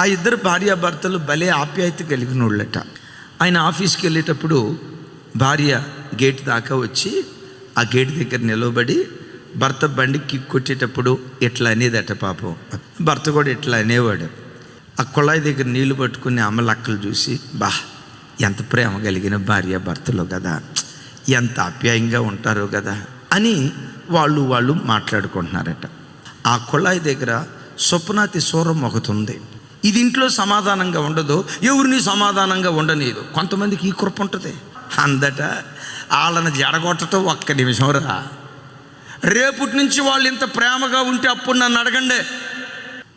ఆ ఇద్దరు భార్యాభర్తలు భలే ఆప్యాయత కలిగిన వాళ్ళట ఆయన ఆఫీస్కి వెళ్ళేటప్పుడు భార్య గేట్ దాకా వచ్చి ఆ గేట్ దగ్గర నిలవబడి భర్త బండి కిక్ కొట్టేటప్పుడు ఇట్లా అనేదట పాపం. భర్త కూడా ఇట్లా అనేవాడు. ఆ కుళాయి దగ్గర నీళ్ళు పట్టుకుని అమ్మలక్కలు చూసి బా ఎంత ప్రేమ కలిగిన భార్య భర్తలు కదా. ఎంత ఆప్యాయంగా ఉంటారో కదా. అని వాళ్ళు వాళ్ళు మాట్లాడుకుంటున్నారట. ఆ కుళాయి దగ్గర స్వప్నాతి సూరం ఒకటి ఉంది. ఇది ఇంట్లో సమాధానంగా ఉండదు ఎవరిని సమాధానంగా ఉండనీదు కొంతమందికి ఈ కృప ఉంటుంది. అందట వాళ్ళని జడగొట్టడం ఒక్క నిమిషం రా రేపటి నుంచి వాళ్ళు ఇంత ప్రేమగా ఉంటే అప్పుడు నన్ను అడగండి.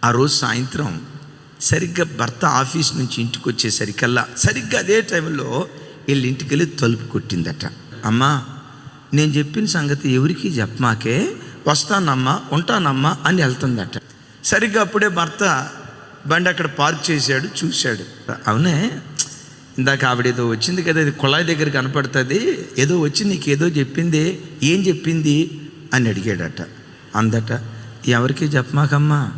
ఆ రోజు సాయంత్రం సరిగ్గా భర్త ఆఫీస్ నుంచి ఇంటికి వచ్చేసరికల్లా సరిగ్గా అదే టైంలో వీళ్ళ ఇంటికి వెళ్ళి తలుపు కొట్టిందట. అమ్మా నేను చెప్పిన సంగతి ఎవరికి చెప్పమాకే? వస్తానమ్మా ఉంటానమ్మా అని వెళ్తుందట. సరిగ్గా అప్పుడే భర్త బండి అక్కడ పార్క్ చేశాడు చూశాడు. అవునే? ఇందాక ఆవిడేదో వచ్చింది కదా ఇది కుళాయి దగ్గర కనపడుతుంది. ఏదో వచ్చి నీకు ఏదో చెప్పింది ఏం చెప్పింది అని అడిగాడట. అందట ఎవరికి చెప్పమాకమ్మా?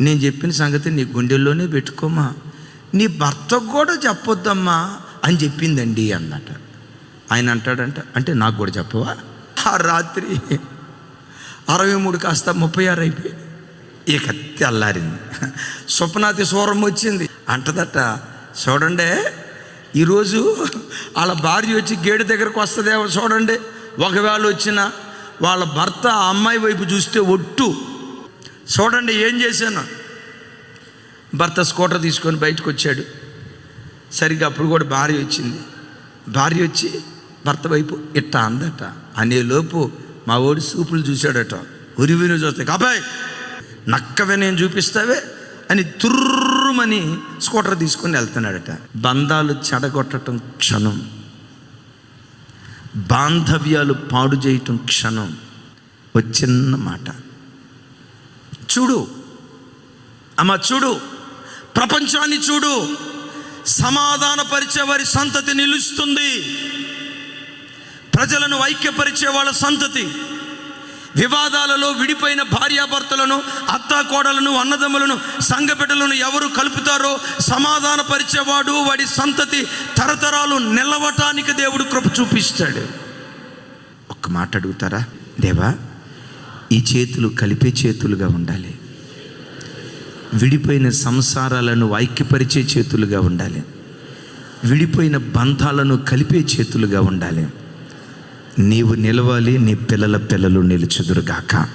నేను చెప్పిన సంగతి నీ గుండెల్లోనే పెట్టుకోమా. నీ భర్తకు కూడా చెప్పొద్దమ్మా అని చెప్పిందండి అన్నట. ఆయన అంటాడంట అంటే నాకు కూడా చెప్పవా? ఆ రాత్రి అరవై మూడు కాస్త ముప్పై ఆరు అయిపోయింది. ఈ కత్తి అల్లారింది స్వప్నాతి స్వరం వచ్చింది. అంటదట చూడండి ఈరోజు వాళ్ళ భార్య వచ్చి గేటు దగ్గరకు వస్తుందేమో చూడండి. ఒకవేళ వచ్చిన వాళ్ళ భర్త అమ్మాయి వైపు చూస్తే ఒట్టు. చూడండి ఏం చేశాను? భర్త స్కూటర్ తీసుకొని బయటకు వచ్చాడు. సరిగ్గా అప్పుడు కూడా భార్య వచ్చింది. భార్య వచ్చి భర్త వైపు ఇట్ట అందట. అనేలోపు మా ఓడి సూపులు చూశాడట. ఉరివిని చూస్తే కాబాయ్ నక్కవే నేను చూపిస్తావే అని తుర్రుమని స్కూటర్ తీసుకొని వెళ్తున్నాడట. బంధాలు చెడగొట్టడం క్షణం. బాంధవ్యాలు పాడు చేయటం క్షణం. వచ్చిన చిన్న మాట. చూడు. అమ్మ చూడు. ప్రపంచాన్ని చూడు. సమాధానపరిచే వారి సంతతి నిలుస్తుంది. ప్రజలను ఐక్యపరిచే వాళ్ళ సంతతి. వివాదాలలో విడిపోయిన భార్యాభర్తలను అత్తాకోడలను అన్నదమ్ములను సంఘబిడ్డలను ఎవరు కలుపుతారో సమాధానపరిచేవాడు వాడి సంతతి తరతరాలు నిలవటానికి దేవుడు కృప చూపిస్తాడు. ఒక్క మాట అడుగుతారా? దేవా ఈ చేతులు కలిపే చేతులుగా ఉండాలి. విడిపోయిన సంసారాలను ఐక్యపరిచే చేతులుగా ఉండాలి. విడిపోయిన బంధాలను కలిపే చేతులుగా ఉండాలి. నీవు నిలవాలి నీ పిల్లల పిల్లలు నిలుచుదురుగాక.